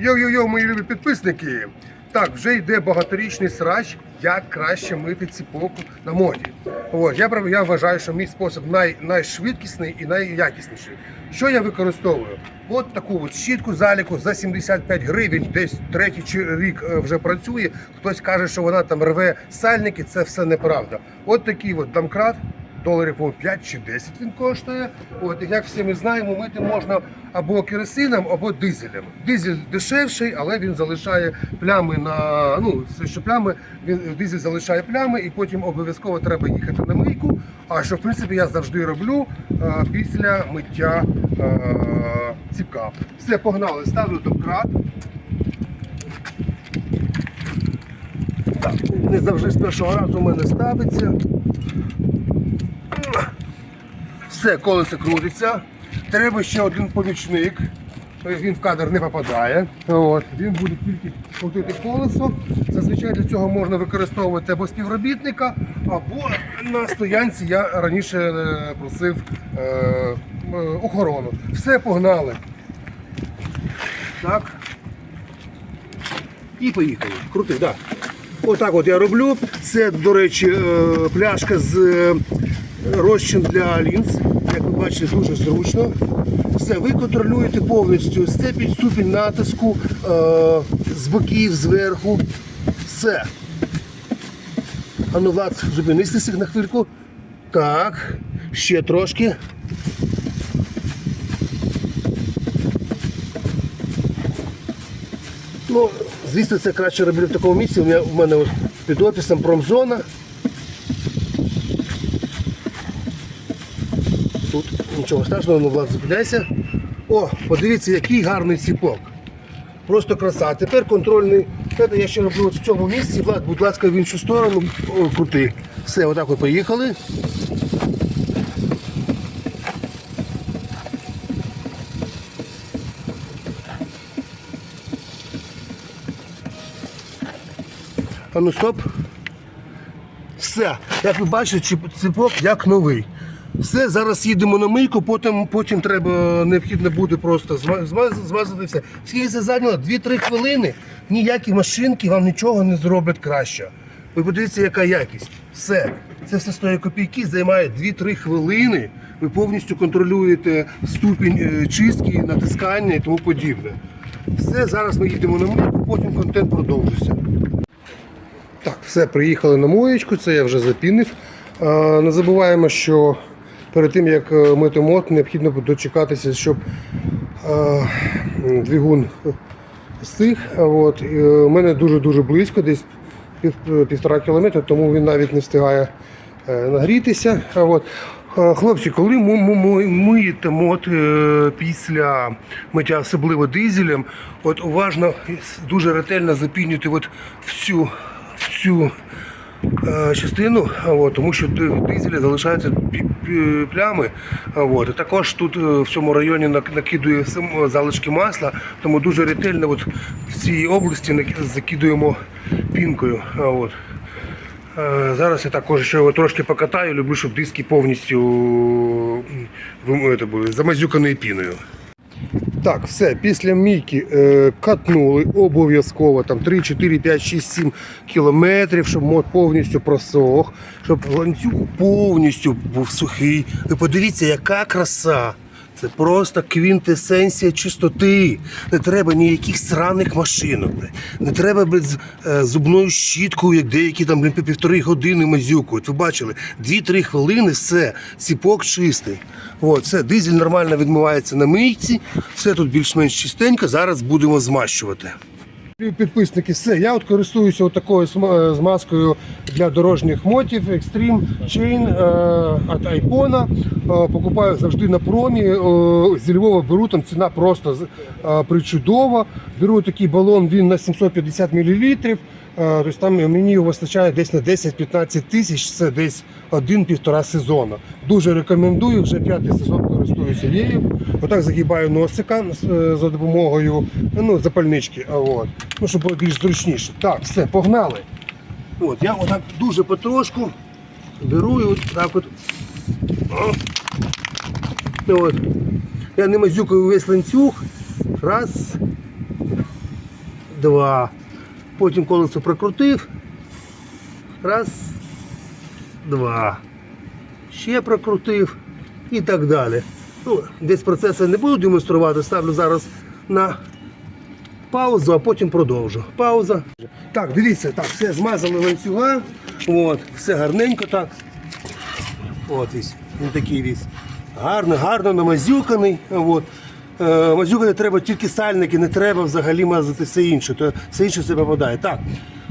Йо-йо-йо, мої любі підписники. Так, вже йде багаторічний срач, як краще мити ціпок на моді. От, я, я вважаю, що мій спосіб най, найшвидкісний і найякісніший. Що я використовую? От таку от щітку заліку за 75 гривень, десь третій рік е, вже працює. Хтось каже, що вона там рве сальники, це все неправда. От такий от домкрат, доларів по 5 чи 10 він коштує. От, і як всі ми знаємо, мити можна або керосином, або дизелем. Дизель дешевший, але він залишає плями на ну, що плями, він дизель залишає плями, і потім обов'язково треба їхати на мийку. А що в принципі я завжди роблю а, після миття а, ціпка. Все, погнали, ставлю домкрат. Так, не завжди з першого разу у мене ставиться. Все, колесо крутиться. Треба ще один помічник. Тобто Він в кадр не попадає. От. Він буде тільки крутити колесо. Зазвичай для цього можна використовувати або співробітника, або на стоянці я раніше е, просив е, е, охорону. Все, погнали. Так. І поїхали. Крути, так. Отак от я роблю. Це, до речі, е, пляшка з розчин для лінз. Як ви бачите, дуже зручно. Все, ви контролюєте повністю степінь, ступінь натиску е, з боків, зверху. Все. А ну, Влад, зупинись на хвильку. Так, ще трошки. Ну, звісно, це краще роблю в такому місці. У мене, у мене під офісом промзона. Тут нічого страшного, ну Влад, зупиняйся. О, подивіться, який гарний ціпок. Просто краса. А тепер контрольний. Це я ще роблю в цьому місці. Влад, будь ласка, в іншу сторону. Крути. Все, отак от поїхали. А ну стоп. Все. Як ви бачите, ціпок як новий. Все, зараз їдемо на мийку, потім, потім треба необхідно буде просто зма- зма- змазати все. Скільки це зайняло? 2-3 хвилини. Ніякі машинки вам нічого не зроблять краще. Ви подивіться, яка якість. Все. Це все стоїть копійки, займає 2-3 хвилини. Ви повністю контролюєте ступінь е, чистки, натискання і тому подібне. Все, зараз ми їдемо на мийку, потім контент продовжиться. Так, все, приїхали на моєчку, це я вже запінив. Е, Не забуваємо, що перед тим як е, мити мод, необхідно дочекатися, щоб е, двигун стих. От. І, е, У мене дуже-дуже близько, десь пів- півтора кілометра, тому він навіть не встигає нагрітися. От. Хлопці, коли ми, ми, ми миєте мод після миття, особливо дизелем, от уважно, дуже ретельно запінюйте от в цю, в цю е, частину, от, тому що дизелі залишаються плями. От. Також тут е, в цьому районі накидує залишки масла, тому дуже ретельно от, в цій області закидуємо пінкою. От. Е, Зараз я також ще його трошки покатаю, люблю, щоб диски повністю замазюкані піною. Так, все, після мійки е, катнули обов'язково там 3, 4, 5, 6, 7 кілометрів, щоб мод повністю просох, щоб ланцюг повністю був сухий. Ви подивіться, яка краса. Це просто квінтесенція чистоти. Не треба ніяких сраних машинок. Не треба без е, зубною щіткою, як деякі там півтори години мазюкують. Ви бачили? Дві-три хвилини, все, ціпок чистий. О, це дизель нормально відмивається на мийці, все тут більш-менш чистенько. Зараз будемо змащувати. Підписники, все. Я от користуюся такою змазкою для дорожніх мотів Extreme Chain е, від Айпона. Покупаю завжди на промі. Е, Зі Львова беру, там ціна просто е, причудова. Беру такий балон, він на 750 мл. Тобто там мені вистачає десь на 10-15 тисяч, це десь один-півтора сезону. Дуже рекомендую, вже п'ятий сезон користуюся нею. Отак загибаю носика е, за допомогою ну, запальнички. От. Ну, щоб було більш зручніше. Так, все, погнали. От, я отак дуже потрошку беру і от так от. От. Я не мазюкаю весь ланцюг. Раз. два. Потім колесо прокрутив. Раз, два. Ще прокрутив і так далі. Ну, десь процес я не буду демонструвати, ставлю зараз на паузу, а потім продовжу. Пауза. Так, дивіться, так, все змазали ланцюга. От, все гарненько так. От весь, він такий весь. Гарно, гарно намазюканий. От. Е, мазюкати треба тільки сальники, не треба взагалі мазати все інше. То все інше себе попадає. Так,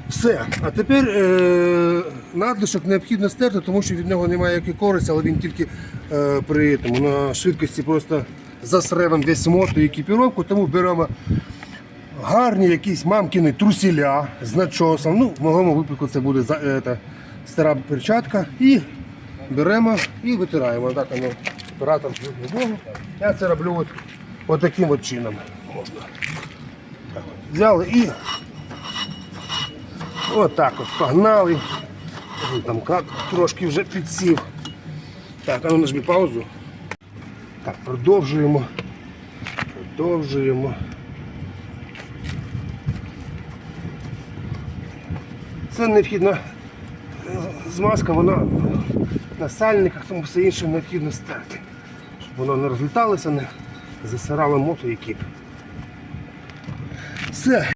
все. А тепер е, надлишок необхідно стерти, тому що від нього немає якої користі, але він тільки е, при тому, на швидкості просто засре вам весь мото і екіпіровку, тому беремо гарні якісь мамкіни трусіля з начосом. Ну, в моєму випадку це буде е, та, стара перчатка. І беремо і витираємо. Так, ну, оператор. Я це роблю от, от от чином. Можна. Так. Взяли і отак от погнали. Там как трошки вже підсів. Так, а ну нажми паузу. Так, продовжуємо. Продовжуємо. Це необхідна е, змазка, вона на сальниках, тому все інше необхідно стерти. Щоб воно не розліталося, не засирало мото і. Все.